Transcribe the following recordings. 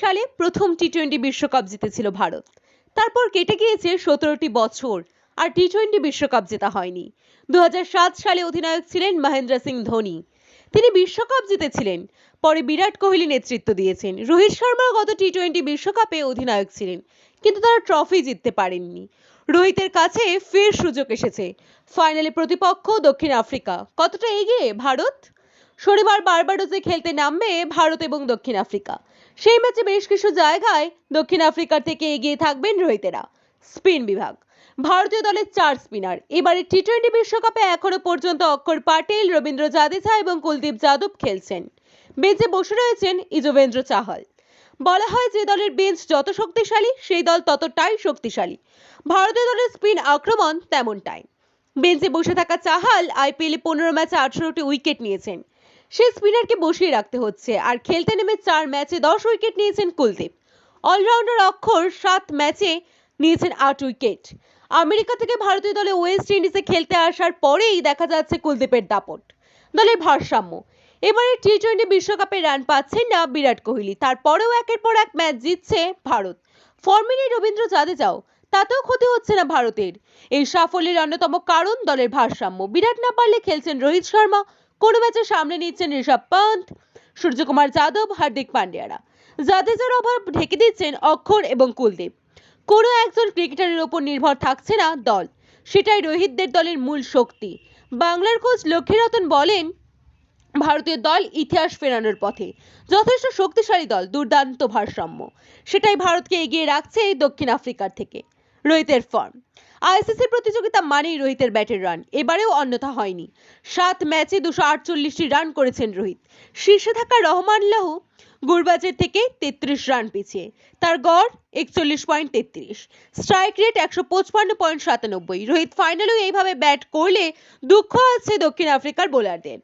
সালে প্রথম T twenty বিশ্বকাপ জিতেছিল ভারত। তারপর কেটে গিয়েছে সতেরোটি বছর, আর টি টোয়েন্টি বিশ্বকাপ জেতা হয়নি। দু সালে অধিনায়ক ছিলেন মহেন্দ্র সিং ধোনি। তিনি বিশ্বকাপ জিতেছিলেন, পরে বিরাট কোহলি নেতৃত্ব দিয়েছেন। রোহিত শর্মা গত টি টোয়েন্টি বিশ্বকাপে অধিনায়ক ছিলেন, কিন্তু তারা ট্রফি জিততে পারেননি। রোহিতের কাছে ফের সুযোগ এসেছে, ফাইনালে প্রতিপক্ষ দক্ষিণ আফ্রিকা। কতটা এগিয়ে ভারত? শনিবার বারবাডোসে খেলতে নামবে ভারত এবং দক্ষিণ আফ্রিকা। সেই ম্যাচে বেশ কিছু জায়গায় দক্ষিণ আফ্রিকার থেকে এগিয়ে থাকবেন রোহিতেরা। স্পিন বিভাগ। ভারতীয় দলের চার স্পিনার। এবারে টি টোয়েন্টি বিশ্বকাপে এখনও পর্যন্ত অক্ষর পাটেল, রবীন্দ্র জাদেজা এবং কুলদীপ যাদব খেলছেন। বেঞ্চে বসে রয়েছেন ইজোবেন্দ্র চাহাল। বলা হয় যে দলের বেঞ্চ যত শক্তিশালী, সেই দল ততটাই শক্তিশালী। ভারতীয় দলের স্পিন আক্রমণ তেমনটাই। বেঞ্চে বসে থাকা চাহাল আইপিএলে পনেরো ম্যাচে আঠারোটি উইকেট নিয়েছেন। সেই স্পিনারকে বসিয়ে রাখতে হচ্ছে। আর খেলতে নেমে চার ম্যাচে দশ উইকেট নিয়েছেন কুলদীপ। অলরাউন্ডার অক্ষর সাত ম্যাচে নিয়েছেন আট উইকেট। আমেরিকা থেকে ভারতীয় দলে ওয়েস্ট ইন্ডিজে খেলতে আসার পরেই দেখা যাচ্ছে কুলদীপের দাপট। দলের ভারসাম্য। এবারে টি টোয়েন্টি বিশ্বকাপে রান পাচ্ছেন না বিরাট কোহলি। তারপরেও একের পর এক ম্যাচ জিতছে ভারত। ফর্মে নেই রবীন্দ্র জাদেজাও তাতেও ক্ষতি হচ্ছে না ভারতের। এই সাফল্যের অন্যতম কারণ দলের ভারসাম্য। বিরাট না পারলে খেলছেন রোহিত শর্মা ম্যাচে সামনে নিচ্ছেন ঋষভ পান্ত সূর্যকুমার যাদব, হার্দিক পান্ডিয়ারা। জাদেজার অভাব ঢেকে দিচ্ছেন অক্ষর এবং কুলদীপ। কোনো একজন ক্রিকেটারের ওপর নির্ভর থাকছে না দল। সেটাই রোহিতদের দলের মূল শক্তি। বাংলার কোচ লক্ষ্মীরতন বলেন, ভারতীয় দল ইতিহাস ফেরানোর পথে। যথেষ্ট শক্তিশালী দল, দুর্দান্ত ভারসাম্য। সেটাই ভারতকে এগিয়ে রাখছে দক্ষিণ আফ্রিকার থেকে। রোহিতের ফর্ম আইসিসি প্রতিযোগিতা মানেই রোহিতের ব্যাটের রান। এবারেও অন্যথা হয়নি। সাত ম্যাচে দুশো আটচল্লিশটি রান করেছেন রোহিত। শীর্ষে থাকা রহমান লাহু গুরবাজের থেকে তেত্রিশ রান পিছিয়ে। তার গড় একচল্লিশ পয়েন্ট তেত্রিশ। স্ট্রাইক রেট একশো পঁচপান্ন পয়েন্ট সাতানব্বই। রোহিত ফাইনালেও এইভাবে ব্যাট করলে দুঃখ আছে দক্ষিণ আফ্রিকার বোলারদের।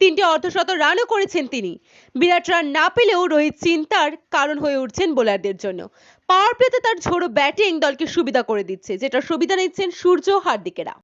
তিনটি অর্ধশত রানও করেছেন তিনি। বিরাট রান না পেলেও রোহিত চিন্তার কারণ হয়ে উঠছেন বোলারদের জন্য। পাওয়ার প্লেতে তার ঝোড়ো ব্যাটিং দলকে সুবিধা করে দিচ্ছে যেটা সুবিধা নিচ্ছেন সূর্য হার্দিকেরা।